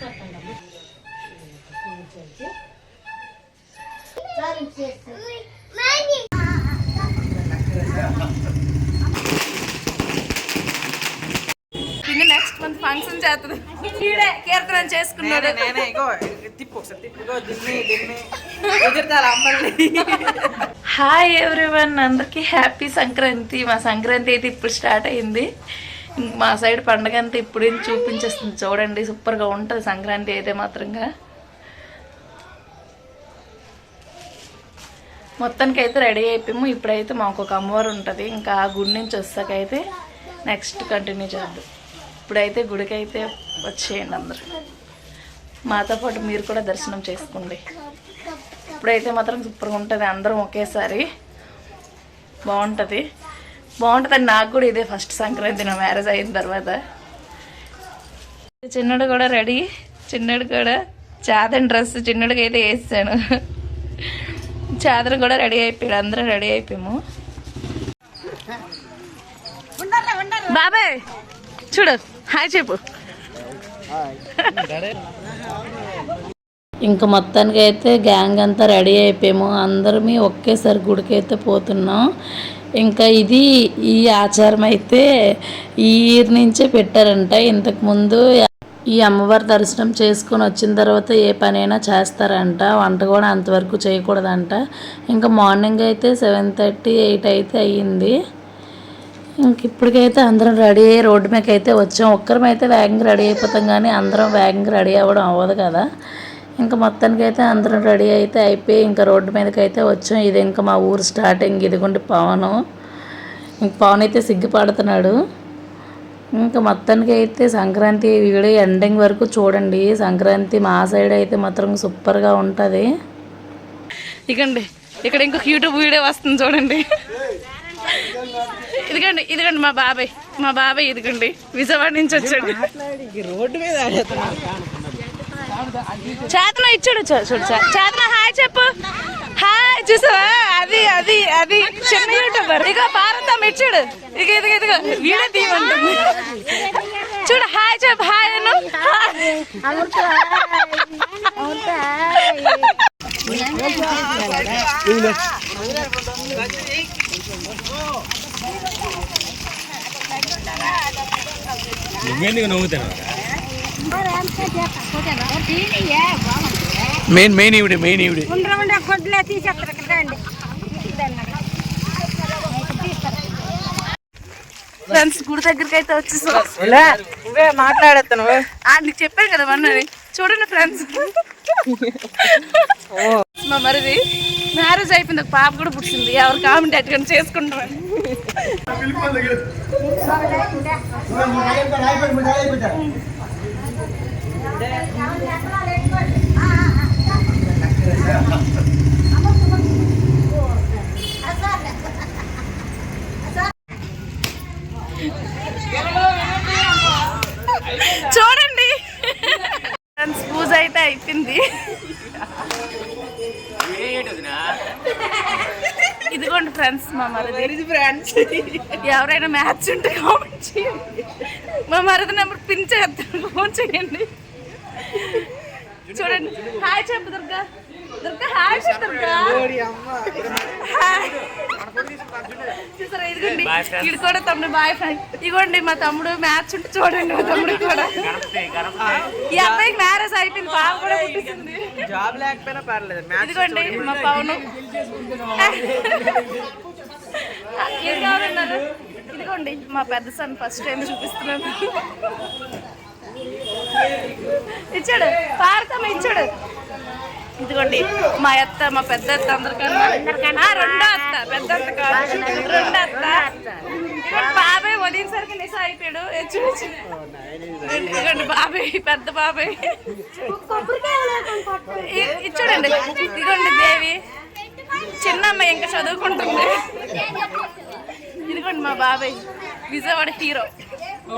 పిన్ని next month function చేస్తుంది. ఈడే కీర్తనం చేసుకున్నాడు. నేనే ఇగో తిప్పు ఒకసారి తిప్పు. ఇగో దిన్ని దిన్ని ఎదురుతారు అమ్మల్ని. హాయ్ ఎవ్రీవన్ అందరికీ హ్యాపీ సంక్రాంతి. మా సంక్రాంతి అయితే ఇప్పుడు స్టార్ట్ అయింది. మా సైడ్ పండగ అంతా ఇప్పుడేం చూపించేస్తుంది? చూడండి సూపర్గా ఉంటుంది సంక్రాంతి అయితే మాత్రంగా. మొత్తానికి అయితే రెడీ అయిపోయాము. ఇప్పుడైతే మాకు ఒక అమ్మవారు ఉంటుంది. ఇంకా ఆ గుడి నుంచి వస్తాకైతే నెక్స్ట్ కంటిన్యూ చేద్దాం. ఇప్పుడైతే గుడికి అయితే వచ్చేయండి అందరు. మాతో పాటు మీరు కూడా దర్శనం చేసుకోండి. ఇప్పుడైతే మాత్రం సూపర్గా ఉంటుంది. అందరం ఒకేసారి బాగుంటుంది. బాగుంటుంది నాకు కూడా ఇదే ఫస్ట్ సంక్రాంతి నా మ్యారేజ్ అయిన తర్వాత. చిన్నడు కూడా రెడీ. చిన్నడు కూడా చాదన్ డ్రెస్ చిన్నడికి అయితే వేసాను. చాదన్ కూడా రెడీ అయిపోయాడు. అందరం రెడీ అయిపోయాము. బాబాయ్ చూడు హాయ్ చెప్పు. ఇంకా మొత్తానికి అయితే గ్యాంగ్ అంతా రెడీ అయిపోయాము. అందరమే ఒకేసారి గుడికి అయితే పోతున్నాం. ఇంకా ఇది ఈ ఆచారం అయితే ఈ ఇయర్ నుంచే పెట్టారంట. ఇంతకుముందు ఈ అమ్మవారి దర్శనం చేసుకొని వచ్చిన తర్వాత ఏ పనైనా చేస్తారంట. వంట కూడా అంతవరకు చేయకూడదంట. ఇంకా మార్నింగ్ అయితే సెవెన్ థర్టీ ఎయిట్ అయితే అయ్యింది. ఇంక ఇప్పటికైతే అందరం రెడీ అయ్యి రోడ్డు మీదకి అయితే వచ్చాం. ఒక్కరమైతే వేగంగా రెడీ అయిపోతాం కానీ అందరం వేగంగా రెడీ అవ్వడం అవ్వదు కదా. ఇంకా మొత్తానికి అయితే అందరం రెడీ అయితే అయిపోయి ఇంకా రోడ్డు మీదకి అయితే వచ్చాం. ఇది ఇంకా మా ఊరు స్టార్టింగ్. ఇదిగోండి పవన్. ఇంక పవన్ అయితే సిగ్గుపడుతున్నాడు. ఇంకా మొత్తానికి అయితే సంక్రాంతి వీడియో ఎండింగ్ వరకు చూడండి. సంక్రాంతి మా సైడ్ అయితే మాత్రం సూపర్గా ఉంటుంది. ఇకండి ఇక్కడ ఇంకొక యూట్యూబ్ వీడియో వస్తుంది చూడండి. ఇదిగండి ఇదిగండి మా బాబాయ్. మా బాబాయ్ ఇదిగండి విజయవాడ నుంచి వచ్చాడు. రోడ్డు మీద. చేతన ఇచ్చాడు చూడు చే- చేతన హాయ్ చెప్పు. హాయ్ చూసావా? అది అది అది చిన్న యూట్యూబర్. ఇక భారతం ఇచ్చాడు. ఇక ఇదిగో ఇదిగో. వీడియో తీయమంటుంది చూడు హాయ్ చెప్పు హాయ్ అను. నువ్వెందుకు నవ్వుతాను? మెయిన్ మెయిన్ ఇవిడే మెయిన్ ఇవిడే ఫ్రెండ్స్ గుడి దగ్గరికి అయితే వచ్చేసాం మాట్లాడేస్తాను నీకు చెప్పాను కదా మొన్నది చూడండి ఫ్రెండ్స్. మా మరిది మ్యారేజ్ అయిపోయింది ఒక పాప కూడా పుట్టింది. ఎవరు కామెంట్ అట్టుకొని చేసుకుంటారు. చూడండి. ఫ్రెండ్స్ పూజ అయితే అయిపోయింది. ఇదిగోండి ఫ్రెండ్స్ మా మరిది. ఫ్రెండ్స్. ఎవరైనా మ్యాచ్ ఉంటే కామెంట్ చేయండి. మా మరిది నెంబర్ పిన్ చేస్తాను ఫోన్ చేయండి. చూడండి. హాయ్ చెప్పు దుర్గా. దుర్గా హాయ్ చెప్పు దుర్గా. చూసారా? ఇదిగోండి. ఇది కూడా తమ్ముడు బాయ్ ఫ్రెండ్ ఇదిగోండి మా తమ్ముడు మ్యాచ్ ఉంటే చూడండి మా తమ్ముడు కూడా. ఈ అబ్బాయికి మ్యారేజ్ అయిపోయింది పాప కూడా పుట్టింది జాబ్ లేకపోయినా పర్లేదు మ్యాచ్ ఇదిగోండి మా పవను. ఏం కావాలన్నారు ఇదిగోండి మా పెద్ద సన్ ఫస్ట్ టైం చూపిస్తున్నాను. ఇచ్చాడు. పారతమ్మ ఇచ్చాడు. ఇదిగోండి మా అత్త మా పెద్ద అత్త అందరికన్నా. రెండో అత్త పెద్ద అత్త కాదు. రెండో అత్త. బాబాయ్ వదిలిసరికి నిస అయిపోయాడు. చూడు. ఇదిగోండి బాబాయ్ పెద్ద బాబాయ్. ఇచ్చాడండి. ఇదిగోండి దేవి. చిన్నమ్మ ఇంకా చదువుకుంటుంది. ఇదిగోండి మా బాబాయ్. విజయవాడ హీరో.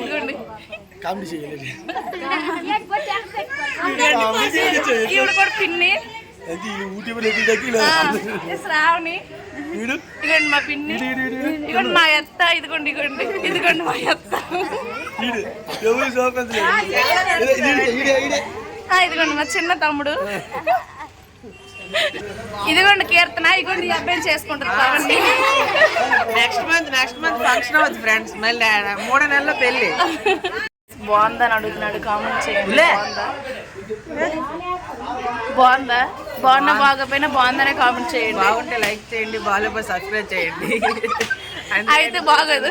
ఇదిగోండి. కామెడీ చేయలేదు. ఈవిడ కూడా పిన్ని అది ఇది శ్రావణి. వీడు? ఇదిగోండి మా పిన్ని. ఇదిగోండి మా అత్త ఇదిగోండి ఇదిగోండి ఇదిగోండి మా అత్త. వీడు ఎవరు ఇదిగోండి మా చిన్న తమ్ముడు. ఇదిగోండి కీర్తన ఇదిగోండి ఈ అబ్బాయి చేసుకుంటారు కాబట్టి next month next month function అవ్వదు ఫ్రెండ్స్ మళ్ళీ మూడో నెలల్లో పెళ్ళి. బాగుందని అడుగుతున్నాడు కామెంట్ చేయండి. బాగుందా? బాగున్నా బాగోపోయినా బాగుందనే కామెంట్ చేయండి. బాగుంటే లైక్ చేయండి బాగాలేకపోతే సబ్స్క్రైబ్ చేయండి. అంతే. అయితే బాగోదు.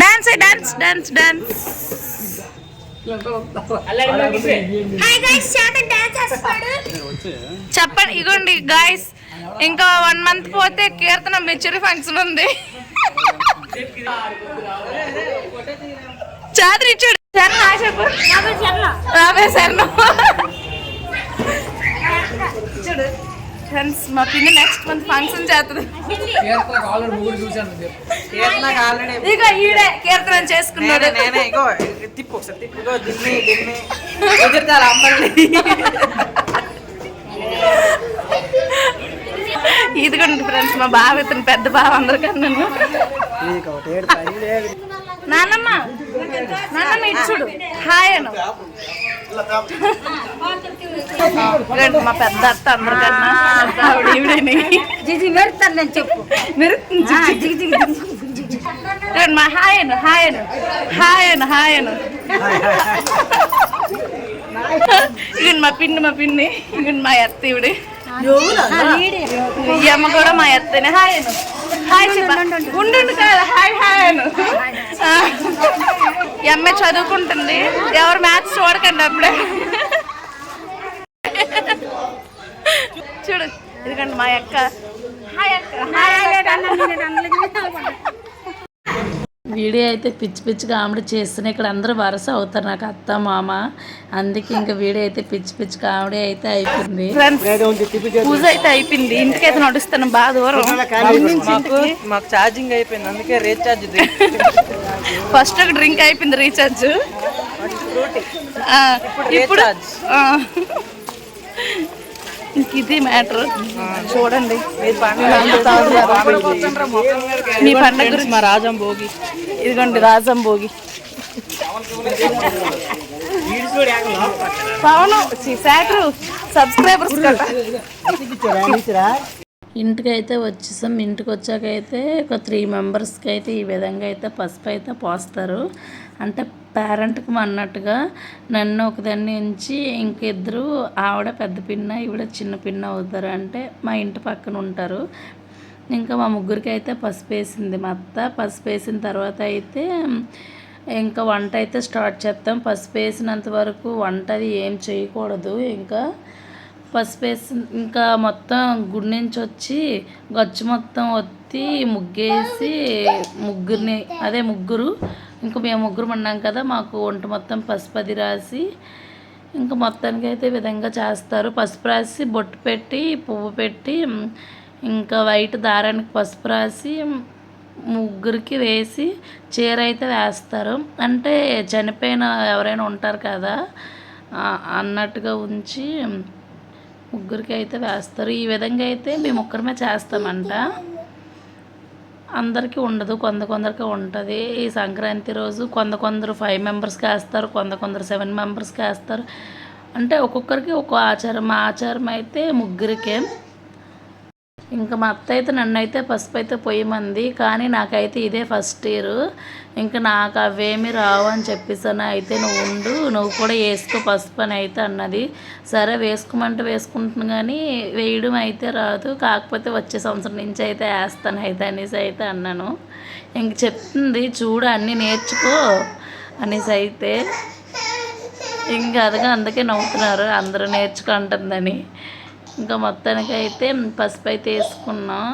డాన్స్ డాన్స్ డాన్స్ డాన్స్ చెప్పండి ఇగోండి గాయస్ ఇంకా వన్ మంత్ పోతే కీర్తన మెచ్యూరి ఫంక్షన్ ఉంది. చాదరి చూడు శర్ణ. హాయ్ చెప్పు రాబే శర్ణ చూడు ఫ్రెండ్స్ మా పిన్ని నెక్స్ట్ మంత్ ఫంక్షన్ చేస్తుంది. ఇక ఈడే కీర్తన చేసుకున్నాడు. నేనే నేనే ఇగో తిప్పు ఒకసారి అమ్మల్ని ఇదిగోండి ఫ్రెండ్స్ మా బావ ఇతను పెద్ద బావ అందరికన్నా. నాన్నమ్మ నాన్నమ్మ ఇటు చూడు. హాయ్ అను. ఇదిగోండి మా పెద్ద అత్త అందరికన్నా ఆవిడ ఈవిడని. జిజి మెరుతాను చెప్పు. జిగి జిగి జిగి. ఇదిగోండి మా హాయ్ అను హాయ్ అను. హాయ్ అను హాయ్ అను. ఇదిగోండి మా పిన్ని మా పిన్ని. ఇదిగోండి మా అత్త ఈవిడ. ఈ అమ్మ కూడా మా అత్తనే హాయ్ హాయ్ ఉండు కాదు హాయ్ హాయ్ అను. ఈ చదువుకుంటుంది ఎవరు మ్యాథ్స్ చూడకండి అప్పుడే చూడు ఇదిగండి మా అక్క హాయ్ అక్క హాయ్ అక్క వీడియో అయితే పిచ్చి పిచ్చి కామెడీ చేస్తున్నాయి ఇక్కడ అందరూ వరుస అవుతారు నాకు అత్త మామ. అందుకే ఇంకా వీడియో అయితే పిచ్చి పిచ్చి కామెడీ అయితే అయిపోయింది. పూజ అయితే అయిపోయింది. ఇంటికి అయితే నడుస్తాను బాగా దూరం. మాకు మాకు ఛార్జింగ్ అయిపోయింది. అందుకే రీఛార్జ్ ఫస్ట్ ఒక డ్రింక్ అయిపోయింది రీఛార్జ్. ఇప్పుడు ఇది మ్యాటర్. చూడండి మీ పండగ గురించి మా రాజం భోగి. ఇదిగోండి రాజం భోగి. పవను శాఖరు సబ్స్క్రైబర్స్ కదా. ఇంటికి అయితే వచ్చేసాం. ఇంటికి వచ్చాక అయితే ఒక త్రీ మెంబర్స్కి అయితే ఈ విధంగా అయితే పసుపు అయితే పోస్తారు. అంటే పేరెంట్కి అన్నట్టుగా నన్ను ఒకదాన్ని ఉంచి ఇంకిద్దరు ఆవిడ పెద్ద పిన్న ఈవిడ చిన్న పిన్న అవుతారు. అంటే మా ఇంటి పక్కన ఉంటారు. ఇంకా మా ముగ్గురికి అయితే పసుపు వేసింది మా అత్త. పసుపు వేసిన తర్వాత అయితే ఇంకా వంట అయితే స్టార్ట్ చేస్తాం. పసుపు వేసినంత వరకు వంట అది ఏం చేయకూడదు. ఇంకా పసుపు వేసి ఇంకా మొత్తం గుడి నుంచి వచ్చి గచ్చు మొత్తం ఒత్తి ముగ్గేసి ముగ్గురిని అదే ముగ్గురు ఇంకా మేము ముగ్గురు ఉన్నాం కదా మాకు ఒంటి మొత్తం పసుపది రాసి ఇంకా మొత్తానికి అయితే ఈ విధంగా చేస్తారు. పసుపు రాసి బొట్టు పెట్టి పువ్వు పెట్టి ఇంకా వైట్ దారానికి పసుపు రాసి ముగ్గురికి వేసి చీర అయితే వేస్తారు. అంటే చనిపోయిన ఎవరైనా ఉంటారు కదా అన్నట్టుగా ఉంచి ముగ్గురికి అయితే వేస్తారు. ఈ విధంగా అయితే మేము ఒక్కరమే చేస్తామంట. అందరికీ ఉండదు కొంత కొందరికి ఉంటుంది. ఈ సంక్రాంతి రోజు కొంత కొందరు ఫైవ్ మెంబర్స్కి వేస్తారు కొంత కొందరు సెవెన్ మెంబర్స్కి వేస్తారు అంటే ఒక్కొక్కరికి ఒక్కో ఆచారం. మా ఆచారం అయితే ముగ్గురికే. ఇంకా మా అత్త అయితే నన్ను అయితే పసుపు అయితే పొయ్యమంది కానీ నాకైతే ఇదే ఫస్ట్ ఇయర్ ఇంకా నాకు అవేమి రావు అని చెప్పేసాను అయితే నువ్వు ఉండు. నువ్వు కూడా వేసుకో పసుపు అని అయితే అన్నది. సరే వేసుకోమంటే వేసుకుంటున్నాను కానీ వేయడం అయితే రాదు. కాకపోతే వచ్చే సంవత్సరం నుంచి అయితే వేస్తాను అయితే అనేసి అయితే అన్నాను. ఇంక చెప్తుంది చూడు అన్నీ నేర్చుకో అనేసి అయితే. ఇంకా అదిగా అందుకే నవ్వుతున్నారు అందరూ నేర్చుకుంటుందని. ఇంకా మొత్తానికి అయితే పసుపు అయితే వేసుకున్నాం.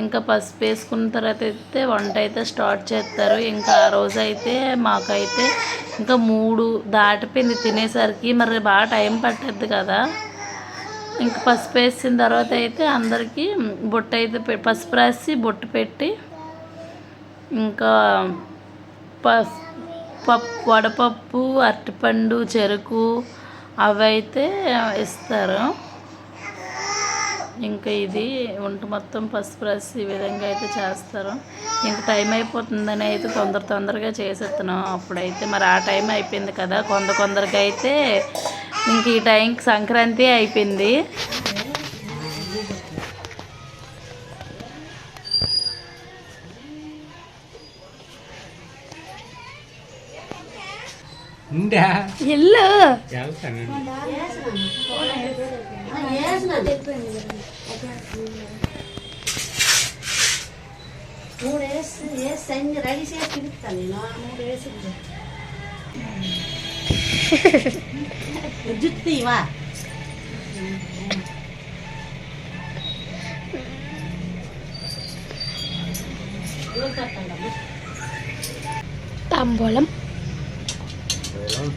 ఇంకా పసుపు వేసుకున్న తర్వాత అయితే వంట అయితే స్టార్ట్ చేస్తారు. ఇంకా ఆ రోజు అయితే మాకైతే ఇంకా మూడు దాటిపోయింది తినేసరికి. మరి బాగా టైం పట్టద్దు కదా. ఇంకా పసుపు వేసిన తర్వాత అయితే అందరికీ బొట్టు అయితే పె- పసుపు రాసి బొట్టు పెట్టి ఇంకా పసు పప్పు వడపప్పు అరటిపండు చెరుకు అవి అయితే ఇస్తారు. ఇంకా ఇది వంట మొత్తం పసుపు రసి ఈ విధంగా అయితే చేస్తారు. ఇంకా టైం అయిపోతుందని అయితే తొందర తొందరగా చేసేస్తున్నాం. అప్పుడైతే మరి ఆ టైం అయిపోయింది కదా కొంత కొందరికి అయితే ఇంక ఈ టైంకి సంక్రాంతి అయిపోయింది. ఎల్లు మూడు వేసి వేసి అన్ని రెడీ చేసి పిలుస్తాను నేను మూడు వేసి జుత్తివా తాంబూలం ఇంకా అక్కడ నేను నీకు ముక్కుతాను కదా అప్పుడు నాకు వేయండి నువ్వు చేయలేదు నాకు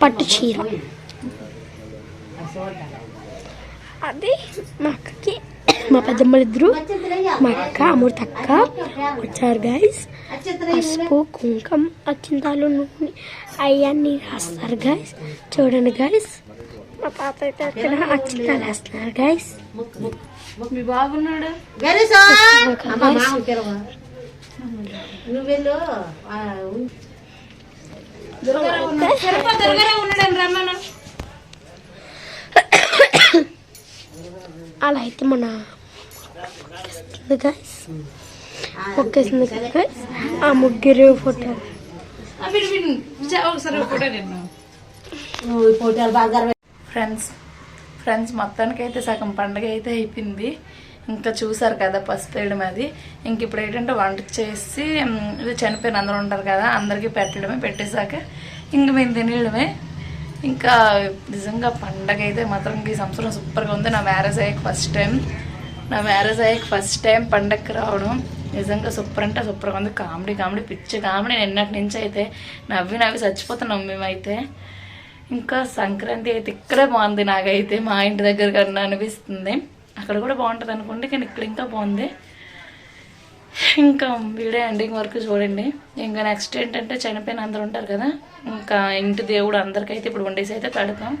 పట్టు చీర. అది మా అక్కకి. మా పెద్దమ్మలిద్దరు మా అక్క అమృత అక్క వచ్చారు గైస్ పసుపు కుంకం అచ్చింతాలు నూనె అవన్నీ రాస్తారు గైస్ చూడండి గైస్ మా పాప అయితే అక్కడ అచ్చింతాలు వేస్తున్నారు గైస్ మీ బాగున్నాడు గణేశా అమ్మ మామూలు తెరవా నువ్వు వెళ్ళు ఆ, ఉం- అలా అయితే మన గైస్ ఒక్కేసింది కదా ఆ ముగ్గురు ఫోటో ఫ్రెండ్స్ ఫ్రెండ్స్ మొత్తానికి అయితే సగం పండగ అయితే అయిపోయింది. ఇంకా చూసారు కదా పసుపు వేయడం అది. ఇంక ఇప్పుడు ఏంటంటే వంట చేసి ఇది చనిపోయిన అందరూ ఉంటారు కదా అందరికీ పెట్టడమే పెట్టేశాక ఇంక మేము తినేయడమే. ఇంకా నిజంగా పండగ అయితే మాత్రం ఈ సంవత్సరం సూపర్గా ఉంది. నా మ్యారేజ్ అయ్యాక ఫస్ట్ టైం. నా మ్యారేజ్ అయ్యాక ఫస్ట్ టైం పండగకి రావడం నిజంగా సూపర్ అంటే సూపర్గా ఉంది. కామెడీ కామెడీ పిచ్చి కామెడీ. నిన్నటి నుంచి అయితే నవ్వి నవ్వి చచ్చిపోతున్నాం మేమైతే. ఇంకా సంక్రాంతి అయితే ఇక్కడే బాగుంది నాకైతే మా ఇంటి దగ్గర కన్నా అనిపిస్తుంది. అక్కడ కూడా బాగుంటుంది అనుకోండి కానీ ఇక్కడ ఇంకా బాగుంది. ఇంకా వీడియో ఎండింగ్ వరకు చూడండి. ఇంకా నెక్స్ట్ ఏంటంటే చనిపోయిన అందరు ఉంటారు కదా ఇంకా ఇంటి దేవుడు అందరికైతే ఇప్పుడు వండేసి అయితే పెడతాం.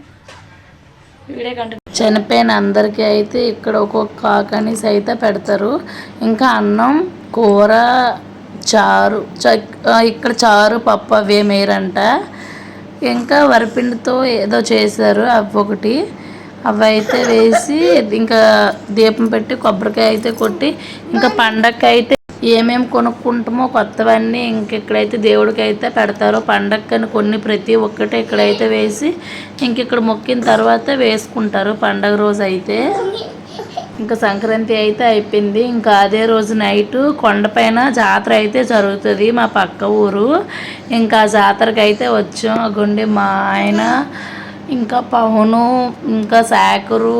వీడియో కంటిన్యూ చనిపోయిన అందరికీ అయితే ఇక్కడ ఒక్కొక్క కాకనీస్ అయితే పెడతారు. ఇంకా అన్నం కూర చారు చ- ఇక్కడ చారు పప్పు అవే మేరంట ఇంకా వరిపిండితో ఏదో చేశారు అవి ఒకటి. అవి అయితే వేసి ఇంకా దీపం పెట్టి కొబ్బరికాయ అయితే కొట్టి ఇంకా పండగకి అయితే ఏమేమి కొనుక్కుంటామో కొత్తవన్నీ ఇంక ఇక్కడైతే దేవుడికి అయితే పెడతారు. పండగకని కొన్ని ప్రతి ఒక్కటి ఇక్కడైతే వేసి ఇంక ఇక్కడ మొక్కిన తర్వాత వేసుకుంటారు. పండగ రోజు అయితే ఇంకా సంక్రాంతి అయితే అయిపోయింది. ఇంకా అదే రోజు నైట్ కొండపైన జాతర అయితే జరుగుతుంది మా పక్క ఊరు. ఇంకా జాతరకి అయితే వచ్చాం. గుండి మా ఆయన ఇంకా పవను ఇంకా శాఖరు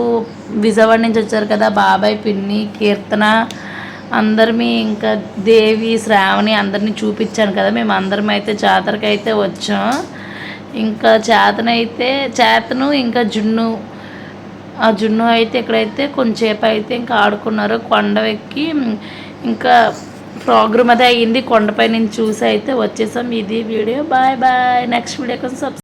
విజయవాడ నుంచి వచ్చారు కదా బాబాయ్ పిన్ని కీర్తన అందరిమి ఇంకా దేవి శ్రావణి అందరినీ చూపించాను కదా మేము అందరం అయితే జాతరకి అయితే వచ్చాం. ఇంకా చేతనైతే చేతను ఇంకా జున్ను. ఆ జున్ను అయితే ఇక్కడైతే కొంచెంసేపు అయితే ఇంకా ఆడుకున్నారు కొండ ఎక్కి ఇంకా ప్రోగ్రామ్ అదే అయ్యింది కొండపై నుంచి చూసి అయితే వచ్చేసాం. ఇది video. Bye bye. Next video కొంచెం